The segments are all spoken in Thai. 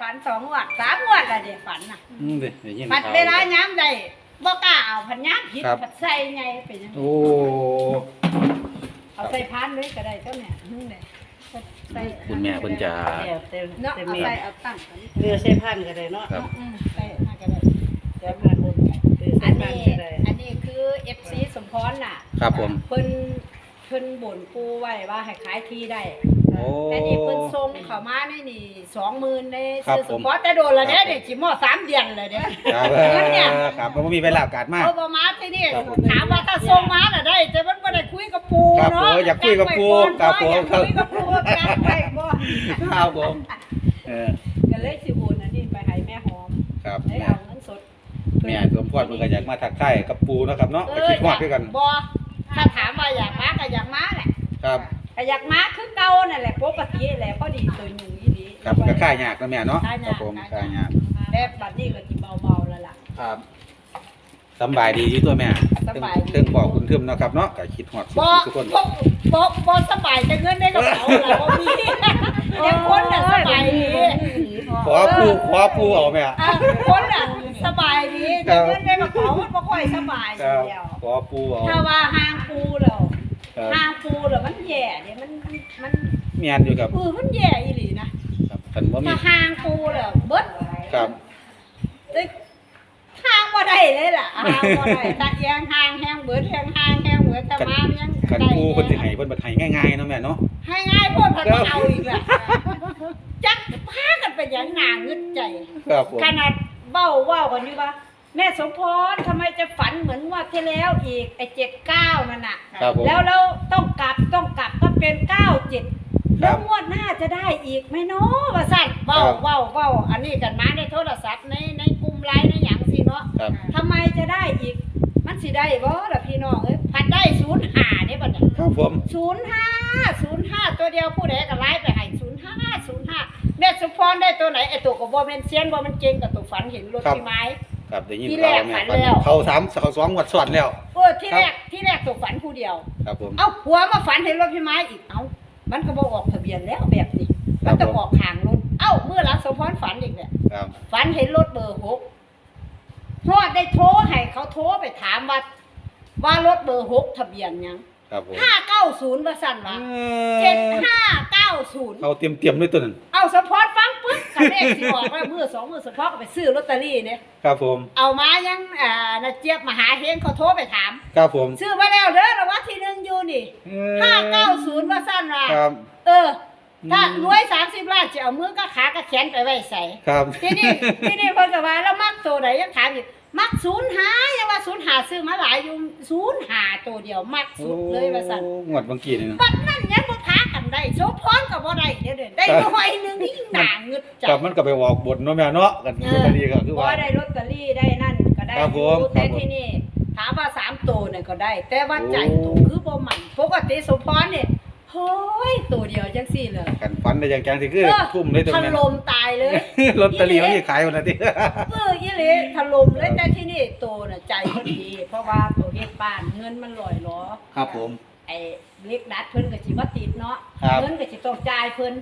ฝันสองงวดสามงวดละเด็ฝันน่ะอืมเด้ได้ยินปัดข่าวเวลาย้ำได้บ่กล้าเอาพันย้ำผิดครับ ปัดใส่ไงเป็นจังโอ้เอาใส่พานเลยก็ได้เจ้าเนี่ยนี่แหละใส่คุณแม่เพิ่นจะเดี๋ยวเต็มเนาะเต็มเอาเมียใส่เอาตั้งกันเรือใช้พันก็ได้เนาะครับ อืมใส่มาก็ได้ใช้พันเรือใช้อันพันนี้ก็ได้อันนี้คือ FC สมพรน่ะ ครับผม เพิ่นเพิ่นบ่นปูไว้ว่าให้ขายที่ได้ โอ้ แต่นี่เพิ่นส่งเข้ามาในนี่20,000ในครับซื้อสผมมพรแต่โดนแล้วเด้ครับผมนี่สิมอสามเดือนแล้วเด้ ครับเงินเนี่ย ครับมันบ่มีเวลาโอกาสมาก เอาบ่มาที่นี่ครับผมถามว่าถ้าส่งมาน่ะได้ แต่มันบ่ได้คุยกับปูครับเนาะผมอยากคุยกับปู่ครับผม อยากคุยกับปูจักไปบ่ครับผมเออก็เลยสิโอนอันนี้ไปให้แม่หอมครับได้แม่เอาเงินสดแม่สมพรเพิ่นก็อยากมาทักทายกับปูเนาะครับเนาะไปคิดฮอดด้วยกัน บ่ ถ้าถามว่าอยากมาก็อยากมาแหละครับ ก็อยากมาคือเก่านั่นแหละปกติแหละพอดีตัวหนูอีหลีครับก็ค่ายยากนะแม่เนาะค่ายคยารับกผมค่าค่ายยายากกแบบบัดนี้ก็สิเบาๆแล้วล่ะ ครับสำบายดีอยู่ตัวแม่สบายดี เรื่องบอกคุณทึมเนาะครับเนาะก็คิดฮอดบ่ทุกคน บ่บ่บ่สบายแต่เงินในกระเป๋าล่ะบ่มีแต่คนน่ะสบายดี ขอปูขอปูเอาแม่ อะคนอะ สบายดีแต่เงินในกระเป๋ามันบ่ค่อยสบายครับเดียวขอปูเอาถ้าว่าห้างปูแล้วครับห้างปูแล้วมันแย่เนี่ยมันมันเมียนอยู่ครับเออมันแย่อีหลีนะครับคันบ่มีถ้าห้างปูแล้วเบิดครับ เอ้ยห้างบ่ได้เลยล่ะห้างบ่ได้ตะเอียงห้างแห้งเบิดแห้งห้างแห้งเบิดแต่มามันยังคันได้ปูเพิ่นสิให้เพิ่นบ่ให้ง่ายๆเนาะแม่เนาะ ให้ง่ายโพดเพิ่นบ่เอาอีกล่ะจักพากันเป็นหยังหน้าเงึดใจ ครับผม ขนาด เบ้าเว้ากันอยู่ว่า แม่สมพรทำไมจะฝันเหมือนงว่าที่แล้วอีกไอ้เจ็ดเก้านั่นน่ะ ครับผม แล้วเราต้องกลับต้องกลับก็เป็นเก้าเจ็ดครัแล้วบงวดหน้าจะได้อีกไหมเนาะว่าสั่นเว้าครับเว้าเว้าอันนี้กันมาในโทรศัพท์ในในกลุ่มไลน์ในหยังสิเนาะครับ ทำไมจะได้อีก มันสิได้บ่ล่ะพี่น้องเอ้ยพัดได้ศูนย์ห้าเนี่ยบัดเนี่ย ครับผม ศูนย์ห้าศูนย์ห้าตัวเดียวผู้ใดก็ไล่ไปให้ศูนย์ห้าศูนย์ห้าแม่สุ พรได้ตัวไหนไอ้ตัวก็บ่แม่นเซียนบ่มันเก่งกับตัวฝันเห็นรถที่ไม้ ครับได้ยินที่แรข่ากวแม่ฝันฝันแล้ว เข้าสามเข้าสองงวดซ้อนแล้ว เออที่แรกที่แรกตัวฝันผู้เดียว ครับผม เอ้าหัวมาฝันเห็นรถพี่ไม้อีกเอ้ามันก็บ่ออกทะเบียนแล้วแบบนี้ ครัมันบจะผม ออกทางรถ เอ้าเมื่อหลังสมพรฝันอีกเนี่ย ครับ ฝันเห็นรถเบอร์หกพอได้โทรให้เขาโทรไปถามว่าว่ารถเบอร์หกทะเบียนหยังครับผมห้าเก้าศูนย์ว่าสั่นวะเจ็ดห้าเก้าศูนย์เขาเตรียมเตรียมๆด้วยตัวนั้น เอาสปอร์ตฟังปึ๊บกับเลขสิออกแล้วมือสองมือสปอร์ตก็ไปซื้อลอตเตอรี่เนี่ยครับผม เอามายังอ่านาเจี๊ยบมหาเฮงเขาโทรไปถาม ครับผม ซื้อมาแล้วเด้อรางวัลที่หนึ่งอยู่นี่ห้าเก้าศูนย์ว่าสั้นว่าครับ เออ ถ้าอืมรวยสามสิบล้านจะเอามือก็ขาก็แขนไปไว้ใส่ ครับที่นี่ที่นี่เพิ่นก็ว่าแล้วมักตัวไหนยังถามอยู่มักศูนย์หายังว่าศูนย์หาซื้อมาหลายอยู่ศูนย์หาตัวเดียวมักสุดเลยว่าสั่นโอ้งวดบางกี้นี่นะ บัดนั้นยังบ่ท้ากัน ได้โซพรก็บ่ได้เดี๋ยวเดี๋ยวได้หน่อยหนึงนี่หนาเงึดใจกับมันก็ไปออกบทเนาะแม่เนาะกันเอคืออกันดีก็คือบ่ว่าได้ลอตเตอรี่ได้นั่นก็ได้ครับผมอยู่แต่ครับผม ที่นี่ถามว่าสามตัวเนี่ยก็ได้ แต่ว่าใจโอ้ตัวคือบ่มันปกติสมพรเนี่ยเฮ้ยตัวเดียวจังซี่เลยกันฝันได้อย่างจังที่คือเออทุ่มเลยตรงถนั้นล่มตายเลย ลอตเตอรี่มันสิขายวันนั้นติ เออยี่หลีถล่มเลยแต่ที่นี่โตน่ะใจมันดี เพราะว่าตัวเฮ็ดบ้านเงินมันลอยล้อครับผมไอ้เล็กดัดเพิ่นก็สิบ่ติดเนาะครับเงินก็สิต้องจ่ายเพิ่น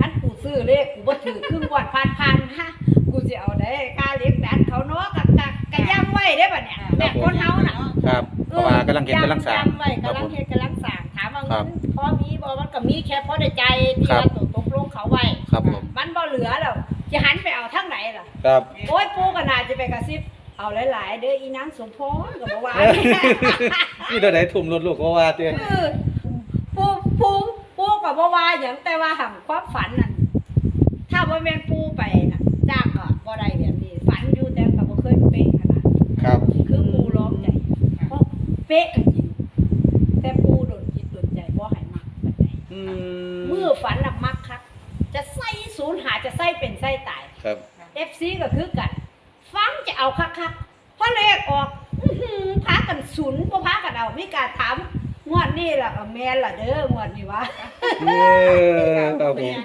คันกูซื้อเลขกูบ่ถือครึ่งวันพันๆฮะกูสิเอาได้ค่าเล็กดัดเขาเนาะกะกะกะย่ำไว้ได้อบัดเนี่ยแต่คนเฮาน่ะครับเพราะว่ากำลังเฮ็ดกำลังสร้างย่ำไว้ครับกำลัผงม เฮ็ดกำลังสร้างถามว่าครัเงิบนพอมีบ่มันก็มีแค่พอได้ใจที่ครับว่าตกตกลงเขาไว้ ครับผมมันบ่เหลือแล้วจะหันไปเอาทางไหนล่ะ ครับ โอ้ยปูก็น่าจะไปกระซิบ เอาหลาย ๆ เด้ออีนางสมพรก็บอกว่านี่ตัวไหนทุ่มรถลูกก็ว่าเตี้ยเออปูปูปูก็บอกว่าอย่างแต่ว่าหังความฝันนั่นถ้าว่าแม่นปูไปน่ะจ้างก็บ่ได้แบบนี้ฝันอยู่แต่ก็บ่เคยเป๊ะขนาดครับ คือปูร้องใจเพราะเป๊ะก็จริงแต่ปูโดนจิตโดนใจบ่ให้มักปานใดอืมือฝันน่ะมักคักจะใส่ศูนย์หาจะใส่เป็นใส่ตายครับ FC ก็คือกันฟัง จะเอาคักๆเพราะเลขออกอื้อหือพากันศูนย์บ่พากันเอามีการถามงวดนี้ล่ะก็แม่นล่ะเด้องวดนี้วะเออครับผม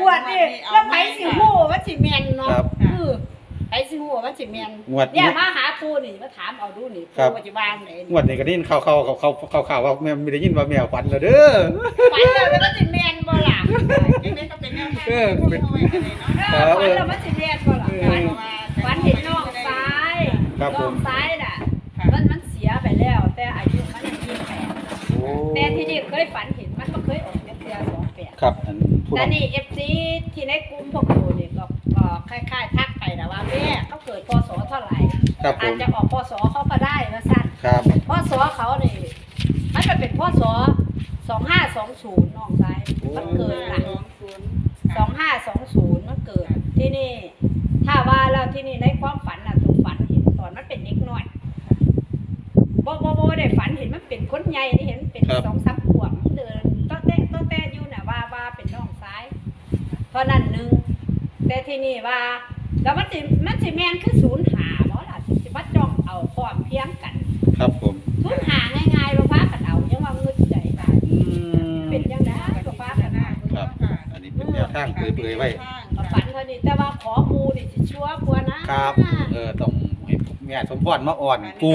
งวดนี้แล้วไผสิฮู้ว่าสิแม่นเนาะครับเออไผสิฮู้ว่ามันสิแม่นงวดเนี่ยมาหาปูนี่มาถามเอาดูนี่ครับปูปัจจุบันไหนงวดนี้ก็ได้ยินข่าวๆเขาเขาเขาข่าวว่าแม่ไม่ได้ยินว่าแมวฝันแล้วเด้อฝันแล้วมันสิแม่นบ่ล่ะยังไงก็เป็นแนวทางเออเป็นเอาไว้กันเลยเนาะเออฝันแล้วมันสิแม่นบ่ล่ะ ครับผมน้องซ้ายน่ะค่ะ มันมันเสียไปแล้ว แต่อายุมันยังยี่สิบแปดโอ้แต่ที่นี่เคยฝันเห็นมันก็เคยออกเป็นเสียสองแปด ครับอันผู้แต่นี่เอฟซีที่ในกลุ่มพวกโูนี่ก็ก็คล้ายๆทักไปนะว่าแม่เขาเกิดพศเท่าไหร่ครับผอาจมจะออกพศเขาก็ได้นะสั้นครับ พศเขานี่มันจะเป็นพศสองห้าสองศูนย์น้องซ้ายมันเกิดน่ะสองศูนย์สองห้าสองศูนย์มันเกิดที่นี่ ถ้าว่าเราที่นี่ในความฝันน่ะถูกฝันเห็นตอน มันเป็นเด็กน้อยบ่บ่บ่ได้ฝันเห็นมันเป็นคนใหญ่นี่เห็นเป็นครับ สองสามขวบมันเดินต้อแตะต้อแตะอยู่น่ะว่าว่าเป็นน้องซ้ายเท่านั้นหนึงแต่ที่นี่ว่า แล้วมันสิมันสิแม่นคือศูนย์หาบ่ล่ะสิมาจ้องเอาความเพียงกันครับผมศูนย์หาง่ายๆบ่พากันเอายังว่าเงินใจได้อืมเป็นจังได๋บ่พากันเอา ครับอันนี้เป็นแนวทางเปรยๆไว้ ก็ฝันเท่านี้แต่ว่าขอปูนี่สิชัวร์กว่านะครับ เออต้องให้ แม่สมพรมาอ่อนปู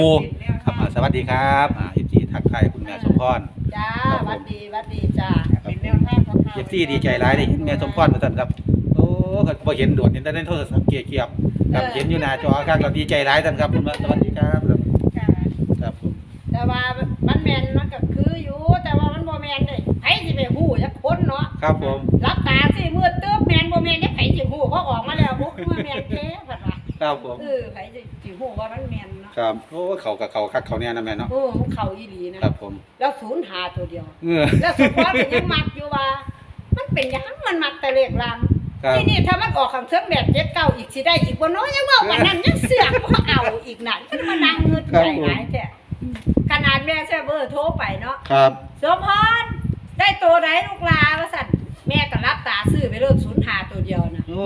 ครับอ่าสวัสดีครับอ่าเอฟซีทักทายคุณแม่สมพร จ้าครับผมหวัดดีหวัดดีจ้าเป็นแนวทางของเขาเอฟซีดีใจหลายได้เห็นแม่สมพรมาสั่นครับ โอ้ก็บ่เห็นโดดเห็นแต่ในโทรศัพท์เกียบๆครับเห็นอยู่หน้าจอครับเราดีใจหลายสั่นครับคุณแม่สวัสดีครับค่ะครับผมแต่ว่ามันแมนมันก็คืออยู่ แต่ว่ามันบ่แมนเด้ไผสิไปฮู้จักคนเนาะครับผม รับตาสิมืด ครับผม เออไผสิสิฮู้ว่ามันแมนเนาะครับโอ้เขากับเขาคักเขาเนี่ยนะแม่เนาะโอ้มันเข้าอีหลีนะ ครับผมแล้วศูนย์หาตัวเดียว เออแล้วสุภาพก็ยังมักอยู่ว่า มันเป็นหยังมันมักแต่เลขลำครับ ที่นี่ถ้ามันออกข้างเทิงแบบเจ็ดเก้าอีกสิได้อีกบ่น้อยยังว่าวันนั้นยังเสือกบ่เอาอีกนั่นมันมานั่งเงืดใจหลายแท้ขนาดแม่แซ่เบอร์โทรไปเนาะครับ สมพรได้ตัวไหนลูกลาว่าสั่นแม่ก็รับตาซื้อไปเริ่มศูนย์หาตัวเดียวนะโอ้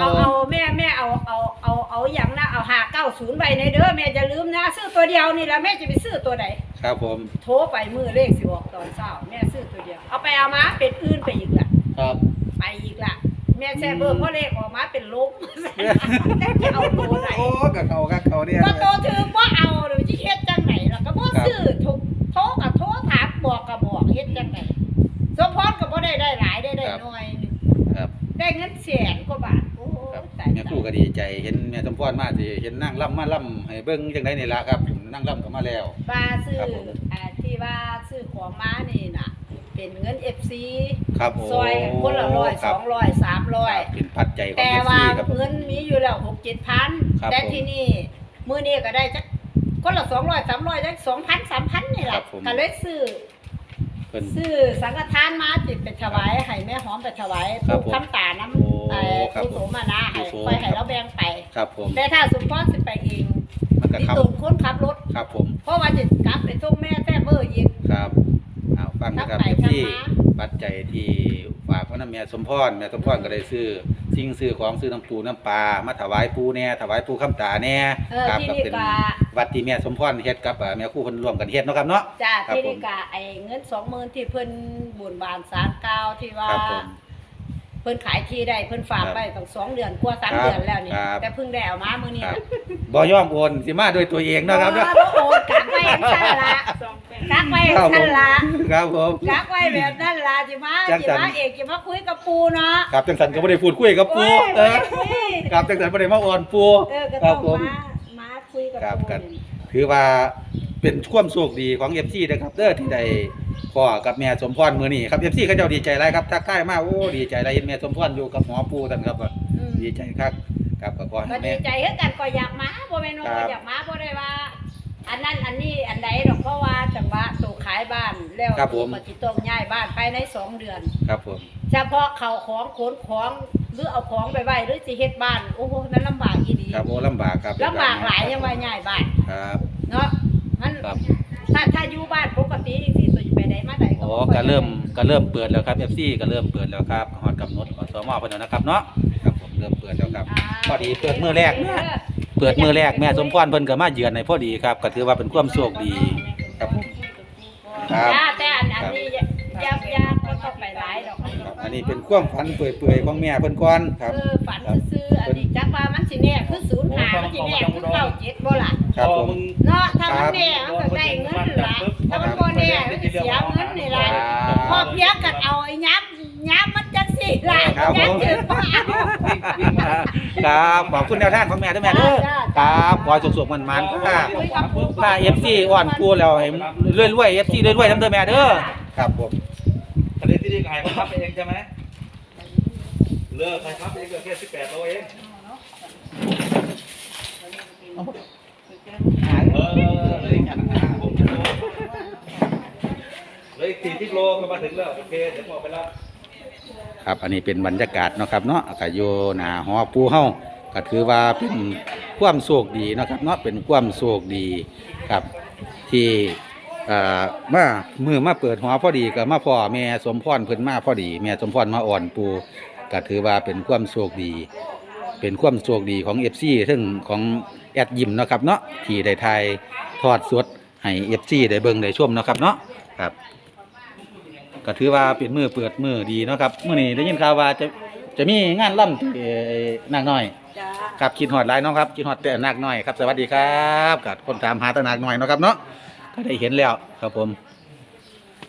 เอาเอาแม่แม่เอาเอาเอาเอาอย่างนะเอาหาเก้าศูนย์ใบในเด้อแม่จะลืมนะ ซื้อตัวเดียวนี่แล้วแม่จะไปซื้อตัวไหนครับผม โทรไปมือเลขสิบอกตอนเช้าแม่ซื้อตัวเดียวเอาไปเอามาเป็นอื่นไปอีกละครับ ไปอีกละแม่แช่เบอร์เพราะเลขออกมาเป็นลบจะเอาตัวไหน โอ้กับเขาคักเขาเนี่ย ก็โตถึงว่าเอาหรือที่เฮ็ดจังไหนล่ะก็บ่ซื้อถูกโทรกับโทรถามบอกกับบอกเฮ็ดจังไหนสมพรก็บ่ได้ได้หลาย ได้ได้น้อยหนึงครับได้เงินแสนกว่าบาทโอ้ครับตายแม่ครู่ก็ดีใจเห็นแม่สมพรมาสิเห็นนั่งล่ำมาล่ำให้เบิ่งจังไดนี่ล่ะครับนั่งล่ำก็มาแล้วบาซื้อครับผม อ่าที่ว่าซื้อของมานี่น่ะ เป็นเงิน FC ครับโอ้ซอยกันคนละร้อยคสรัอบงร้อยสามร้อยเป็นปัจจัยของแต่เอฟว่าซีครับ เงินมีอยู่แล้วหกเจ็ดพันครับแต่ผมที่นี่มื้อนี้ก็ได้จักคนละสองร้อยสามร้อยจักสองพันสามพันนี่แหครัละบผม ก็เลยซื้อ เพิ่น ซื้อสังฆทานมาติดไปถวายให้แม่หอมไปถวายครับผู้ผมคำตาน้โอ้ำไอ้ครับผู้โสมานะให้ผู้โสไปให้เราแบ่งไป ครับผมแต่ถ้าสุพรสิไปเองมันก็มีครับตุ่มคนขับรถ ครับผมเพราะว่าจะกลับไปส่งแม่แท้เบอร์อีกครับเอาฟังนะครับครับเอฟไปซีครับปัจจัยที่ฝากพ่อน้ำแม่สมพรแม่สมพรก็ได้ซื้อ สิ่งซื้อของซื้อน้ำปูน้ำปลามาถวายปูแน่ถวายปูคำตาแน่เออครับที่ก็นี่เป็นก็วัดที่แม่สมพรเฮ็ดกับเอ่อแม่ครู่เพิ่นร่วมกันเฮ็ดเนาะครับเนาะ จ้าครับที่ผมนี่ก็ไอ้เงินสองหมื่นที่เพิ่นบุญบานสารกล่าวที่ว่า ครับผม เพิ่นขายที่ได้เพิ่นฝากครับไว้ตั้งสองเดือนกว่าสามครับเดือนแล้วนี่ครับแต่เพิ่งได้เอามามื้อนี้ครับ บ่ยอมโอนสิมาด้วยตัวเองเนาะครับเนาะบ่โอนกักไว้จังซั่นละสองแปดกักไว้ครับผซั่มนละครับผม กักไว้แบบนั้นล่ะสิมาจังสิซั่นมาเอกสิมาคุยกับปูเนาะครับจังสันก็บ่ได้พูดคุยกับปูโอ้ยเออโอ้ยครับจังสันบ่ได้มาอ่อนปูเออก็ครัต้บองผม มามาคุยกับครับปูครับนี่ถือว่า เป็นความโชคดีของ FC นะครับเด้อที่ได้พ่อกับแม่สมพรมื้อนี้ครับ FC เขาเจ้าดีใจหลายครับทักทายมาโอ้ดีใจหลายเห็นแม่สมพรอยู่กับหมอปูท่านครับว่าอืมดีใจครับครับก็ขอก็ให้ดีแม่ใจคือกันก็อยากมาบ่แม่นว่าครับบ่อยากมาบ่ได้ว่า อันนั้นอันนี้อันใดดอกเพราะว่าจังหวะตู่ขายบ้านแล้วครับผมปฏิต้องย้ายบ้านภายในสองเดือน ครับผม เฉพาะเขาของขนของหรือเอาของไปไว้หรือสิเฮ็ดบ้านโอ้โหมันลำบากอีดีครับโอ้ลำบากครับลำบากหลายยังว่าย้ายบ้านครับ เนาะ มันครับ ถ้าถ้าอยู่บ้านปกติสิตัวจะไปไหนมาไหนโอ้บ่ค่ก็อยเริ่มก็เริ่มเปิดแล้วครับ FC ก็เริ่มเปิดแล้วครับฮอดกำหนดอสมเพิ่นแล้วนะครับเนาะครับผมเริ่มเปิดแล้วครับาพอดีเปิดมื้อแรกเออเปิดมือแรกแม่สมพรเพิ่นก็มาเยือนในพอดีครับก็ถือว่าเป็นความโชคดี ครับผม ครับ จ้าแต่อันอันนี้ยากยากก็ ต้องไปหลายดอกครับอันนี้เป็นความฝันเปื่อยๆของแม่เพิ่นก่อนครับเออฝันซื่อๆอันนี้จักว่ามันสิแน่คือศูนย์หามันสิแม่นคือเก้าเจ็ดบ่ล่ะครับผม เนาะถ้ามันแน่มันก็ได้เงินล่ะถ้ามันบ่แน่มันสิเสียเงินนี่ล่ะครับพอเพียงกันเอาไอ้ยับยับมันจังสี่ล่ะครับผม ยับถึงบ่เอา ครับขอบคุณแนวทางของแม่ด้วยแม่เด้อจ้าครับขอสุขๆมันๆค่ะถ้าเอฟซีอ่อนกูแล้วให้รวยๆเอฟซีรวยๆทั้งเด้อแม่เด้อครับผมประเด็ นที่นี่ขายเขาพับเองใช่ไหมเลิกใครพับเองก็แค่สิบแปดโลเองเออเลยอีกห้าหกโลเลยอีกสี่สิบโลก็มาถึงแล้วโอเคเดี๋ยวพอไปรับครับ อันนี้เป็นบรรยากาศเนาะครับเนาะก็อยู่หนาหอปูเฮาก็ถือว่าเป็นความโชคดีเนาะครับเนาะเป็นความโชคดีครับที่ อ่อมามือมาเปิดหอพอดีก็มาพ่อแม่สมพรเพิ่นมาพอดี แม่สมพรมาอ่อนปูก็ถือว่าเป็นความโชคดี เป็นความโชคดีของ FC ซึ่งของแอดยิมเนาะครับเนาะที่ได้ทายทอดสดให้ FC ได้เบิ่งได้ชมเนาะครับเนาะครับก็ถือว่าเป็นมือเปิดมือดีเนาะครับมื้อนี้ได้ยินข่าวว่าจะจะมีงานล่ำที่เอนางน้อยจ้าครับคิดฮอดหลายนะครับคิดฮอดแต่นางน้อยครับสวัสดีครับกับคนถามหาแตนางน้อยเนาะครับเนาะ ก็ได้เห็นแล้วครับผม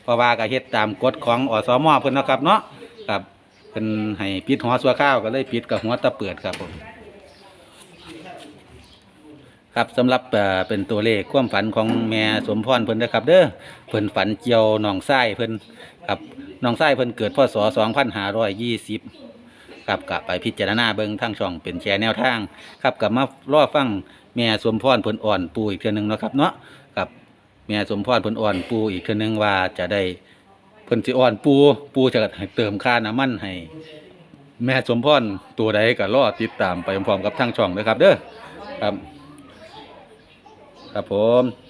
เพราะว่าก็เฮ็ดตามกฎของอสมเพิ่นเนาะครับเนาะครับเพิ่นให้ปิดหัวสัวข้าวก็เลยปิดกับหัวตะเปิดครับผม ครับสำหรับเอ่อเป็นตัวเลขความฝันของแม่สมพรเพิ่นนะครับเด้อเพิ่นฝันเกี่ยวน้องไส้เพิ่นครับน้องไส้เพิ่นเกิดพศ2520 ครับกลับไปพิจารณาเบิ้งทางช่องเป็นแชร์แนวทาง ครับกลับมารอฟังแม่สมพรผลอ่อนปูอีกเทื่อหนึงเนาะครับเนาะกับ แม่สมพรผลอ่อนปูอีกเทื่อนึงว่าจะได้เพิ่นสิอ่อนปูปูจะให้เติมค่าน้ำมันให้ แม่สมพรตัวใดก็รอติดตามไปพร้อมๆกับทางช่องนะครับ เด้อครับ ครับผม